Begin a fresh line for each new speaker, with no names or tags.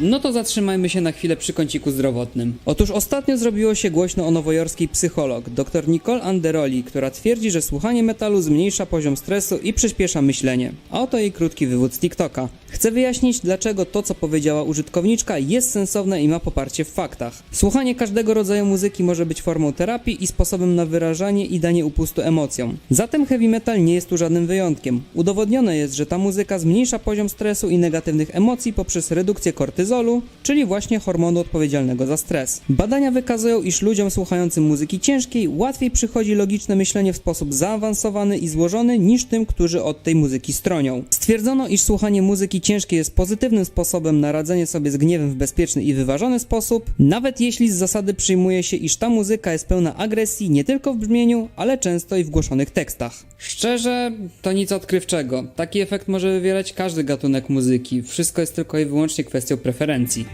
No to zatrzymajmy się na chwilę przy kąciku zdrowotnym. Otóż ostatnio zrobiło się głośno o nowojorskiej psycholog, dr Nicole Anderoli, która twierdzi, że słuchanie metalu zmniejsza poziom stresu i przyspiesza myślenie. A oto jej krótki wywód z TikToka. Chcę wyjaśnić, dlaczego to, co powiedziała użytkowniczka, jest sensowne i ma poparcie w faktach. Słuchanie każdego rodzaju muzyki może być formą terapii i sposobem na wyrażanie i danie upustu emocjom. Zatem heavy metal nie jest tu żadnym wyjątkiem. Udowodnione jest, że ta muzyka zmniejsza poziom stresu i negatywnych emocji poprzez redukcję kortyzolu, czyli właśnie hormonu odpowiedzialnego za stres. Badania wykazują, iż ludziom słuchającym muzyki ciężkiej łatwiej przychodzi logiczne myślenie w sposób zaawansowany i złożony niż tym, którzy od tej muzyki stronią. Stwierdzono, iż słuchanie muzyki ciężkiej jest pozytywnym sposobem na radzenie sobie z gniewem w bezpieczny i wyważony sposób, nawet jeśli z zasady przyjmuje się, iż ta muzyka jest pełna agresji nie tylko w brzmieniu, ale często i w głoszonych tekstach. Szczerze, to nic odkrywczego. Taki efekt może wywierać każdy gatunek muzyki. Wszystko jest tylko i wyłącznie kwestią preferencji.